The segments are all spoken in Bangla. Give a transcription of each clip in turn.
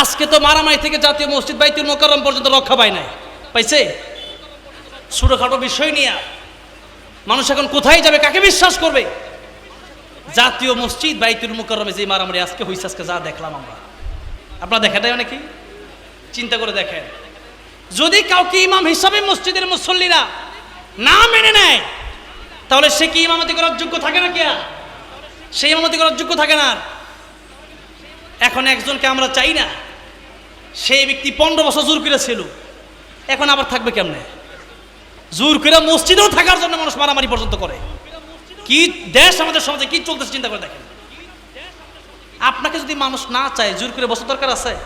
আজকে তো মারামারি থেকে জাতীয় মসজিদ বাইতুল মোকাররম পর্যন্ত রক্ষা পায় নাই। পাইছে? ছোটোখাটো বিষয় নিয়ে। মানুষ এখন কোথায় যাবে? কাকে বিশ্বাস করবে? জাতীয় মসজিদ বাইতুল মুকাররমে যে মারামারি আজকে হইছে, আজকে যা দেখলাম আমরা। আপনারা দেয় নাকি চিন্তা করে দেখেন। যদি কাউকে ইমাম হিসাবে মসজিদের মুসল্লিরা না মেনে নেয়, তাহলে সে কি ইমামতি করার যোগ্য থাকে না কি সেই ইমামতি করার যোগ্য থাকে না। এখন একজনকে আমরা চাই না সেই ব্যক্তি পনেরো বছর জোর করে ছিল। এখন আবার থাকবে কেমনে? জোর করে মসজিদেও থাকার জন্য মানুষ মারামারি পর্যন্ত করে। কি দেশ আমাদের সমাজে, কি চলতেছে চিন্তা করে দেখেন। আপনাকে যদি মানুষ না চায়, জোর করে বসা দরকার আছে?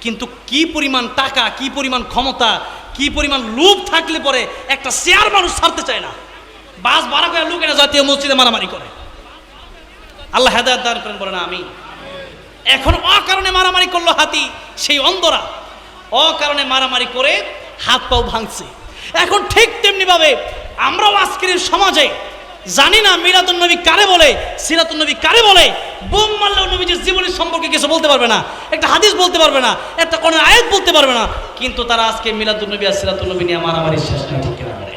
কিন্তু কি পরিমাণ টাকা, কি পরিমাণ ক্ষমতা, কি পরিমাণ লোভ থাকলে পরে একটা শেয়ার মানুষ ছাড়তে চায় না। বাস ভাড়া করে লোক এনে জাতীয় মসজিদে মারামারি করে। আল্লাহ হেদায়ত দান করেন, বলেন আমি এখন অকারণে মারামারি করল হাতি, সেই অন্ধরা। অকারণে মারামারি করে হাত পাও ভাঙছে। এখন ঠিক তেমনি ভাবে আমরাও আজকের সমাজে জানি না মিরাতুন নবী কারে বলে, সিরাতুন নবী কারে বলে, বোম মারলেও নবীজির জীবনের সম্পর্কে কিছু বলতে পারবে না, একটা হাদিস বলতে পারবে না, একটা কোনো আয়াত বলতে পারবে না, কিন্তু তারা আজকে মিলাদুন নবী আর সিরাতুন নবী নিয়ে মারামারি শেষ কিনা বলে।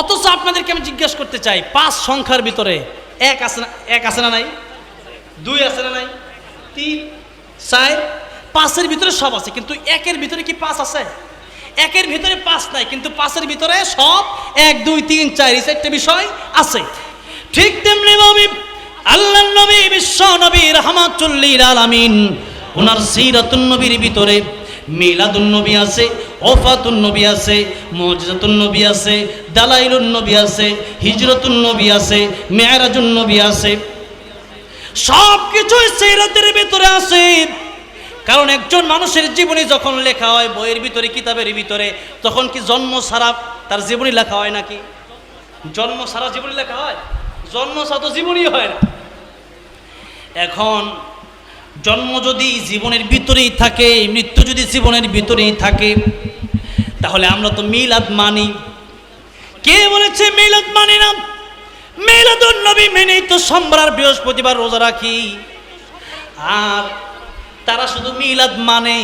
অথচ আপনাদেরকে আমি জিজ্ঞেস করতে চাই, পাঁচ সংখ্যার ভিতরে এক আছে না এক আছে না নাই? দুই আছে না নাই? তিন, চার, পাঁচের ভিতরে সব আছে, কিন্তু একের ভিতরে কি পাঁচ আছে? একের ভিতরে পাঁচ নাই, কিন্তু পাঁচের ভিতরে সব এক, দুই, তিন, চার, এই চারটে বিষয় আছে। ঠিক তেমনি নবী আল্লাহ নবী, বিশ্ব নবী, রহমাতুল্লিল আলামিন ওনার সিরাতুন নবীর ভিতরে মিলাদুন নবী আছে, ওফাতুন নবী আছে, মজিজাতুন নবী আছে, দালাইলুন নবী আছে, হিজরতুন নবী আছে, মেয়ারাজুন নবী আছে। সব কিছুই সিরাতের ভিতরে আছে। কারণ একজন মানুষের জীবনী যখন লেখা হয়, বইয়ের ভিতরে, কিতাবের ভিতরে, তখন কি জন্ম ছাড়া তার জীবনী লেখা হয় নাকি? জন্ম ছাড়া জীবনী লেখা হয়? জন্ম ছাড়া তো জীবনই হয় না। এখন জন্ম যদি জীবনের ভিতরেই থাকে, মৃত্যু যদি জীবনের ভিতরেই থাকে, তাহলে আমরা তো মিলাদ মানি। কে বলেছে মিলাদ মানি না? মিলাদুন নবী মেনেই তো সোমবার বৃহস্পতিবার রোজা রাখি। আর তারা শুধু মিলাদ মানে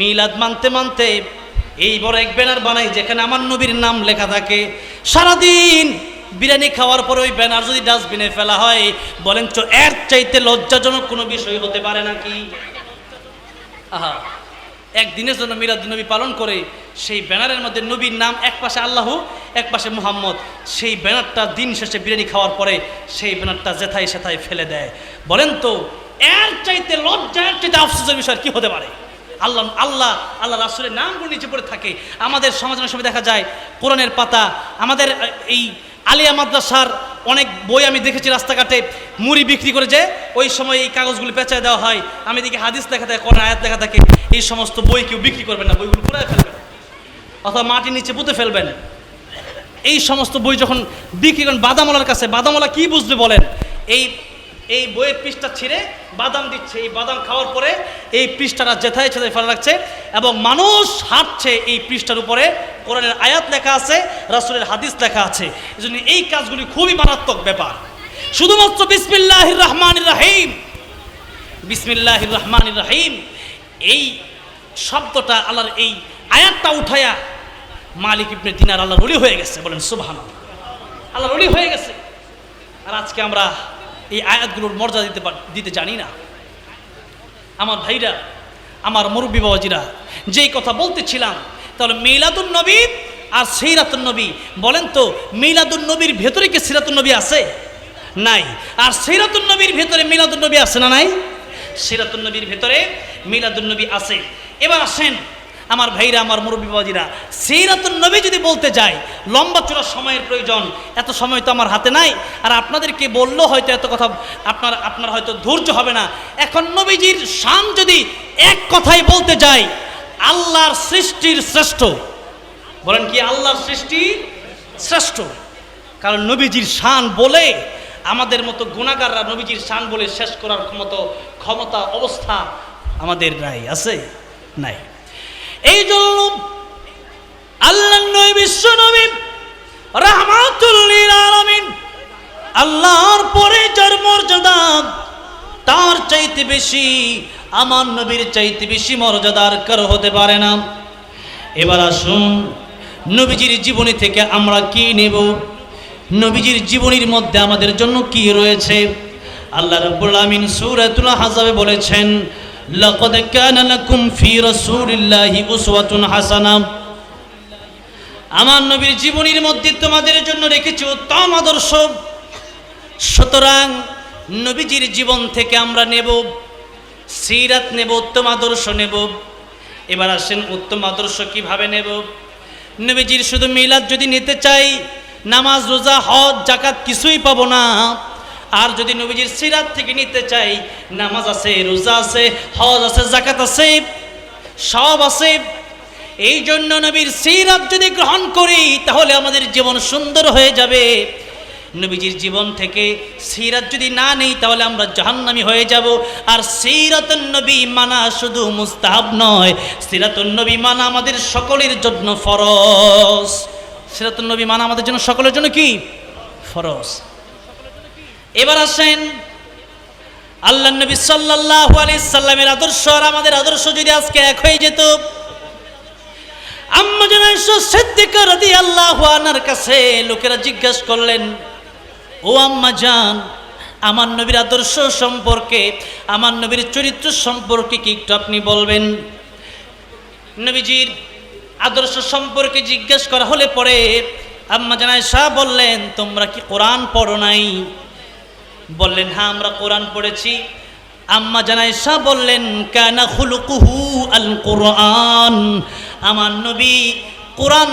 মিলাদ মানতে মানতে এই বড় এক ব্যানার বানাই যেখানে আমার নবীর নাম লেখা থাকে। সারাদিন বিরিয়ানি খাওয়ার পরে ওই ব্যানার যদি ডাস্টবিনে ফেলা হয়, বলেন তো এর চাইতে লজ্জাজনক কোনো বিষয় হতে পারে নাকি? আহা। একদিনের জন্য মিলাদ নবী পালন করে, সেই ব্যানারের মধ্যে নবীর নাম, এক পাশে আল্লাহ, এক পাশে মুহাম্মদ। সেই ব্যানারটা দিন শেষে বিরিয়ানি খাওয়ার পরে সেই ব্যানারটা জেথাই সেথায় ফেলে দেয়। বলেন তো, এর চাইতে লজ্জা, এর চাইতে আফসোসের বিষয় কি হতে পারে? আল্লাহ আল্লাহ আল্লাহ রাসুলের নামগুলো নিচে পড়ে থাকে। আমাদের সমাজের সময় দেখা যায়, কোরআনের পাতা, আমাদের এই আলিয়া মাদ্রাসার অনেক বই আমি দেখেছি রাস্তাঘাটে, মুড়ি বিক্রি করে যে ওই সময় এই কাগজগুলি পেঁচায় দেওয়া হয়। আমি দেখি হাদিস দেখা থাকে কোনো আয়াত লেখা থাকে, এই সমস্ত বই কেউ বিক্রি করবেন না, বইগুলো পুরাই ফেলবেন অথবা মাটির নিচে পুঁতে ফেলবেন। এই সমস্ত বই যখন বিক্রি করেন বাদামলার কাছে বাদামলা কি বুঝবে বলেন? এই এই বইয়ের পৃষ্ঠা ছিঁড়ে বাদাম দিচ্ছে। এই বাদাম খাওয়ার পরে এই পৃষ্ঠাটা জেথায় ছেথায় ফেলা রাখছে এবং মানুষ হাঁটছে এই পৃষ্ঠার উপরে। কোরআনের আয়াত লেখা আছে, রাসুলের হাদিস লেখা আছে। এই জন্য এই কাজগুলি খুবই মারাত্মক ব্যাপার। শুধুমাত্র বিসমিল্লাহ রহমান রাহিম। বিসমিল্লাহ রহমান রাহিম। এই শব্দটা আল্লাহর এই আয়াতটা উঠায়া মালিক ইবনে দিনার আল্লাহর অলি হয়ে গেছে। বলেন সুবহান আল্লাহর অলি হয়ে গেছে। আর আজকে আমরা এই আয়াতগুলোর মর্যাদা দিতে দিতে জানি না। আমার ভাইরা, আমার মুরব্বী বাবাজিরা, যেই কথা বলতেছিলাম, তাহলে মিলাদুন নবী আর সিরাতুন নবী, বলেন তো, মিলাদুন নবীর ভেতরে কি সিরাতুন নবী আছে? নাই। আর সিরাতুন নবীর ভেতরে মিলাদুন নবী আছে না নাই? সিরাতুন নবীর ভেতরে মিলাদুন নবী আছে। এবার আসেন আমার ভাইরা, আমার মুরব্বী বাবাজিরা সিরাতুন নবী যদি বলতে যায়, লম্বা চূড়া সময়ের প্রয়োজন, এত সময় তো আমার হাতে নাই। আর আপনাদেরকে বললেও হয়তো এত কথা, আপনার আপনার হয়তো ধৈর্য হবে না। এখন নবীজির শান যদি এক কথাই বলতে যাই আল্লাহর সৃষ্টির শ্রেষ্ঠ। বলেন কি, আল্লাহর সৃষ্টি শ্রেষ্ঠ। কারণ নবীজির শান বলে, আমাদের মতো গুণাগাররা নবীজির শান বলে শেষ করার ক্ষমতা ক্ষমতা, অবস্থা আমাদের নাই, আছে? নাই। এই জন্য আল্লাহ নবী, বিশ্ব নবী, রাহমাতুল্লিল আলামিন আল্লাহর পরে যার মর্যাদা তার চাইতে বেশি, আমার নবীর চাইতে বেশি মর্যাদার কারও হতে পারে না। এবার আসুন, নবীজির জীবনী থেকে আমরা কি নেব? নবীজির জীবনীর মধ্যে আমাদের জন্য কি রয়েছে? আল্লাহ রাব্বুল আমিন সূরাতুল আহজাবে বলেছেন লাকাদ কানা লাকুম ফি রাসূলিল্লাহি উসওয়াতুন হাসানাহ আমার নবীর জীবনীর মধ্যে তোমাদের জন্য রেখেছি উত্তম আদর্শ। সুতরাং নবীজির জীবন থেকে আমরা নেব, সিরাত নেব, উত্তম আদর্শ নেব। এবার আসেন উত্তম আদর্শ কীভাবে নেব? নবীজির শুধু মিলাদ যদি নিতে চাই, নামাজ, রোজা, হজ জাকাত কিছুই পাবো না। আর যদি নবীজির সিরাত থেকে নিতে চাই, নামাজ আছে, রোজা আছে, হজ আছে জাকাত আছে, সব আছে এই জন্য নবীর সিরাত যদি গ্রহণ করি, তাহলে আমাদের জীবন সুন্দর হয়ে যাবে। নবীজির জীবন থেকে সিরাত যদি না নেই, তাহলে আমরা জাহান্নামী হয়ে যাব। আর সিরাতুন নবী মানা শুধু মুস্তাহাব নয়, সিরাতুন নবী মানা আমাদের সকলের জন্য ফরজ। সিরাতুন নবী মানা আমাদের জন্য সকলের জন্য কি? ফরজ। এবার আসেন। আল্লাহ নবী সাল্লাল্লাহু আলাইহি সাল্লামের আদর্শ আর আমাদের আদর্শ যদি আজকে এক হয়ে যেত, আম্মা জানাইশ সিদ্দিকা রাদিয়াল্লাহু আনহার কাছে লোকেরা জিজ্ঞাসা করলেন, ও আম্মা জান, আমার নবীর আদর্শ সম্পর্কে, আমার নবীর চরিত্র সম্পর্কে কি একটু আপনি বলবেন? নবীজির আদর্শ সম্পর্কে জিজ্ঞেস করা হলে পরে আম্মা জানায় শাহ বললেন, তোমরা কি কোরআন পড়ো নাই? বললেন হ্যাঁ আমরা কোরআন পড়েছি। আম্মা শাহ বললেন, কানা খুলুকুহু আল কোরআন। আমার নবী কোরআন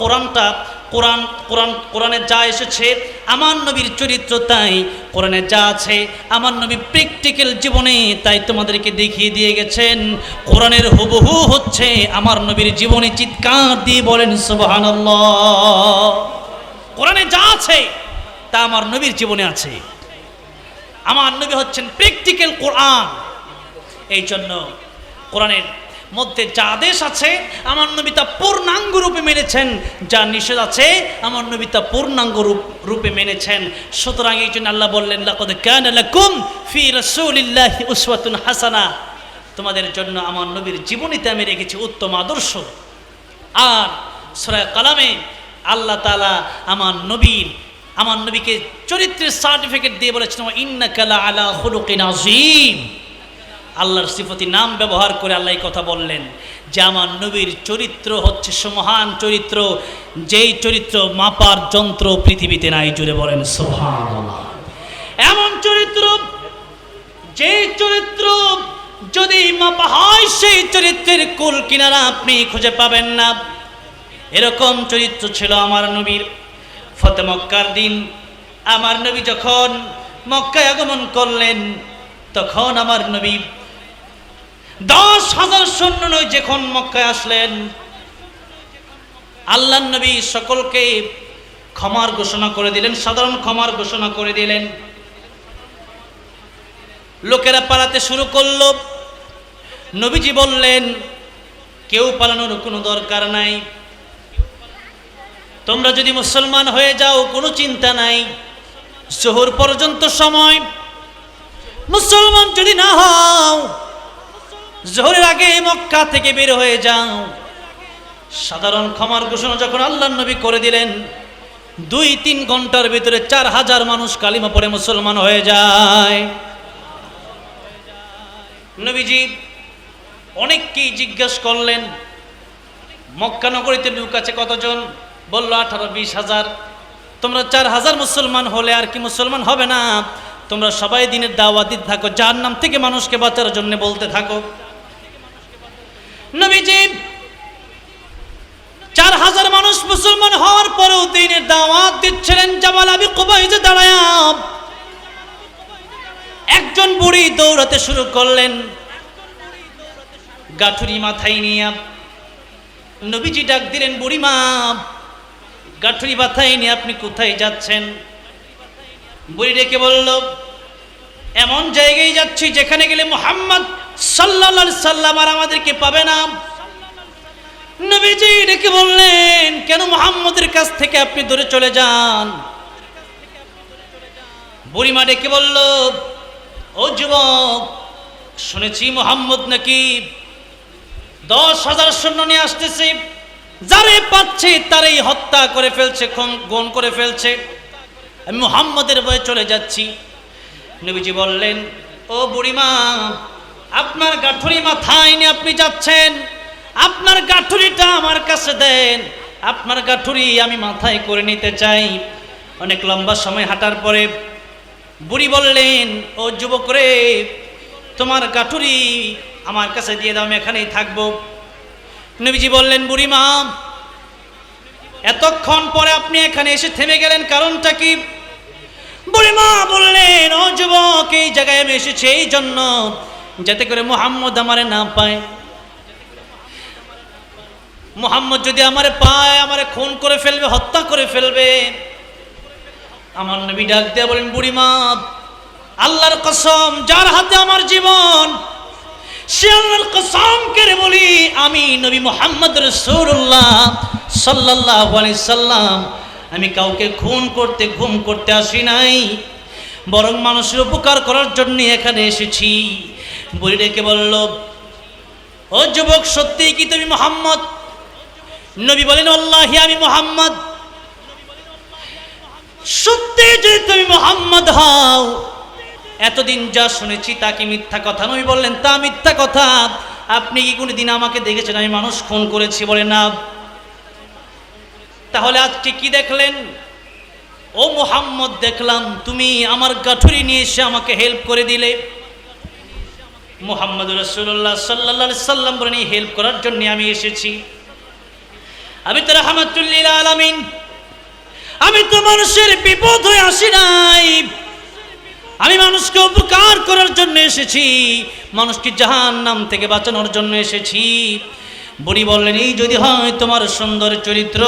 কোরআনটা, কোরআন কোরআন, কোরআনে যা এসেছে, আমার নবীর চরিত্র তাই কোরআনে যা আছে, আমার নবী প্র্যাকটিক্যাল জীবনে তাই তোমাদেরকে দেখিয়ে দিয়ে গেছেন। কোরআনের হুবহু হচ্ছে আমার নবীর জীবনে চিৎকার দিয়ে বলেন, সুবহানাল্লাহ। কোরআনে যা আছে, তা আমার নবীর জীবনে আছে। আমার নবী হচ্ছেন প্র্যাকটিক্যাল কোরআন এই জন্য কোরআনের মধ্যে যা আদেশ আছে, আমার নবী তা পূর্ণাঙ্গ রূপে মেনেছেন। যা নিষেধ আছে, আমার নবী তা পূর্ণাঙ্গ রূপ, রূপে মেনেছেন। সুতরাং এই জন্য আল্লাহ বললেন, লাকাদ কানা লাকুম ফি রাসূলিল্লাহি উসওয়াতুন হাসানা। তোমাদের জন্য আমার নবীর জীবনীতে আমি রেখেছি উত্তম আদর্শ। আর সূরা কালামে আল্লাহ তাআলা আমার নবীর আমার নবীকে চরিত্রের সার্টিফিকেট দিয়ে বলেছেন ইন্নাকা লা আলা খুলুকিন আযীম। আল্লাহর সিফতি নাম ব্যবহার করে আল্লাহ কথা বললেন যে আমার নবীর চরিত্র হচ্ছে সমহান চরিত্র, যেই চরিত্র মাপার যন্ত্র পৃথিবীতে নাই জুড়ে বলেন সোহান এমন চরিত্র যে চরিত্র যদি মাপা হয়, সেই চরিত্রের কুল কিনারা আপনি খুঁজে পাবেন না। এরকম চরিত্র ছিল আমার নবীর। ফতে মক্কার দিন। আমার নবী যখন মক্কায় আগমন করলেন, তখন আমার নবী দশ হাজার সৈন্য নয় যখন মক্কায় আসলেন আল্লাহ নবী সকলকে ক্ষমার ঘোষণা করে দিলেন, সাধারণ ক্ষমার ঘোষণা করে দিলেন। লোকেরা পালাতে শুরু করল। নবীজি বললেন, কেউ পালানোর কোনো দরকার নাই। তোমরা যদি মুসলমান হয়ে যাও, কোনো চিন্তা নাই। জোহর পর্যন্ত সময়। মুসলমান যদি না হও, জোহরের আগে মক্কা থেকে বের হয়ে যাও। সাধারণ ক্ষমার ঘোষণা যখন আল্লাহ নবী করে দিলেন, দুই তিন ঘণ্টার ভিতরে চার হাজার মানুষ কালিমা পরে মুসলমান হয়ে যায়। নবীজি অনেককেই জিজ্ঞেস করলেন, মক্কা নগরীতে লোক আছে কতজন? বলল, আঠারো, বিশ হাজার। তোমরা চার হাজার মুসলমান হলে আর কি মুসলমান হবে না। তোমরা সবাই দিনের দাওয়াত থাকো যার নাম থেকে মানুষকে বাঁচার জন্য বলতে থাকো। নবীজি, চার হাজার মানুষ মুসলমান হওয়ার পরেও দিনের দাওয়াত দিচ্ছিলেন জামাল আবি কুবাইজে দাঁড়ায়। একজন বুড়ি দৌড়াতে শুরু করলেন, গাঠুরি মাথায় নিয়ে। নবীজি ডাক দিলেন, বুড়িমা গাঠুরি মাথায় নিয়ে আপনি কোথায় যাচ্ছেন? বুড়ি ডেকে বলল, এমন জায়গায় যাচ্ছি যেখানে গেলে মোহাম্মদ সাল্লা সাল্লাম আর আমাদেরকে পাবে না। নবীজি ডেকে বললেন, কেন মোহাম্মদের কাছ থেকে আপনি দূরে চলে যান? বুড়িমা ডেকে বলল, ও যুবক, শুনেছি মোহাম্মদ নাকি দশ হাজার শূন্য নিয়ে আসতেছে। যারে পাচ্ছে তারই হত্যা করে ফেলছে, খুন করে ফেলছে। আমি মোহাম্মদের বয়ে চলে যাচ্ছি। নবীজি বললেন, ও বুড়িমা, আপনার গাঠুরি মাথায় নিয়ে আপনি যাচ্ছেন। আপনার গাঠুরিটা আমার কাছে দেন। আপনার গাঠুরি আমি মাথায় করে নিতে চাই। অনেক লম্বা সময় হাঁটার পরে বুড়ি বললেন, ও যুবক রে, তোমার গাঠুরি আমার কাছে দিয়ে দাও, আমি এখানেই থাকব। নবীজি বললেন, বুড়িমা, এতক্ষণ পরে আপনি এখানে এসে থেমে গেলেন, কারণটা কি? বুড়িমা বললেন, ও যুবক, এই জায়গায় আমি এসেছি, এই জন্য যাতে করে মোহাম্মদ আমারে না পায়। মোহাম্মদ যদি আমারে পায়, আমারে খুন করে ফেলবে, হত্যা করে ফেলবে। আমার নবী ডাক দিয়ে বলেন, বুড়িমা, আল্লাহর কসম, যার হাতে আমার জীবন কসম করে বলি, আমি নবী মোহাম্মদ রসুল্লাহ সাল্লাহ সাল্লাম। আমি কাউকে খুন করতে, ঘুম করতে আসি নাই। বরং মানুষের উপকার করার জন্য এখানে এসেছি। বুড়ি ডেকে বলল, ও যুবক, সত্যিই কি তুমি মোহাম্মদ? নবী বলেন, আল্লাহি, আমি মোহাম্মদ। সত্যি যদি তুমি মোহাম্মদ হও এতদিন যা শুনেছি তা কি মিথ্যা কথা নবী বললেন, তা মিথ্যা কথা। আপনি কি কোনো দিন আমাকে দেখেছেন? আমি মানুষ খুন করেছি বলে না। তাহলে আজকে কি দেখলেন? ও মোহাম্মদ, দেখলাম তুমি আমার গাঠুরি নিয়ে এসে আমাকে হেল্প করে দিলে। মোহাম্মদ রসুল্লাহ সাল্লা সাল্লাম বলেন, এই হেল্প করার জন্য আমি এসেছি। আমি তো রহমতুল্লিল আলমিন। আমি তো মানুষের বিপদ হয়ে আসি নাই। আমি মানুষকে উপকার করার জন্য এসেছি, মানুষকে জাহান নাম থেকে বাঁচানোর জন্য এসেছি। বুড়ি বললেন, এই যদি হয় তোমার সুন্দর চরিত্র,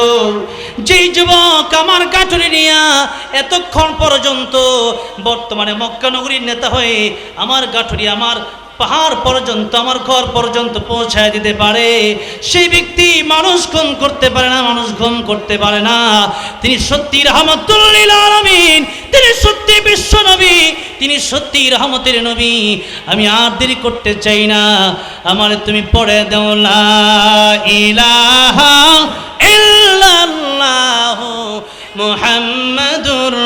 যেই যুবক আমার কাঠুরি নিয়া এতক্ষণ পর্যন্ত বর্তমানে মক্কানগরীর নেতা হয়ে আমার গাঠুরি আমার পাহাড় পর্যন্ত, আমার ঘর পর্যন্ত পৌঁছায় দিতে পারে। সেই ব্যক্তি মানুষ খুন করতে পারে না, মানুষ খুন করতে পারে না। তিনি সত্যি রহমতুল্লিল আলমিন, তিনি সত্যি বিশ্ব নবী, তিনি সত্যি রহমতের নবী। আমি আর দেরি করতে চাই না। আমার তুমি পড়ে দেও, লা ইলাহা ইল্লাল্লাহ মুহাম্মাদুর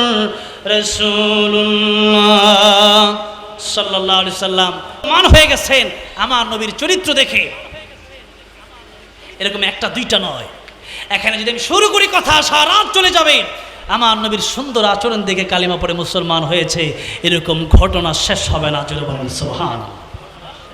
সাল্লাম মান হয়ে গেছেন আমার নবীর চরিত্র দেখে। এরকম একটা দুইটা নয়। এখানে যদি আমি শুরু করি কথা, সারা চলে যাবে। আমার নবীর সুন্দর আচরণ দেখে কালিমা পরে মুসলমান হয়েছে। এরকম ঘটনা শেষ হবে না জুড়ে বলেন সোহান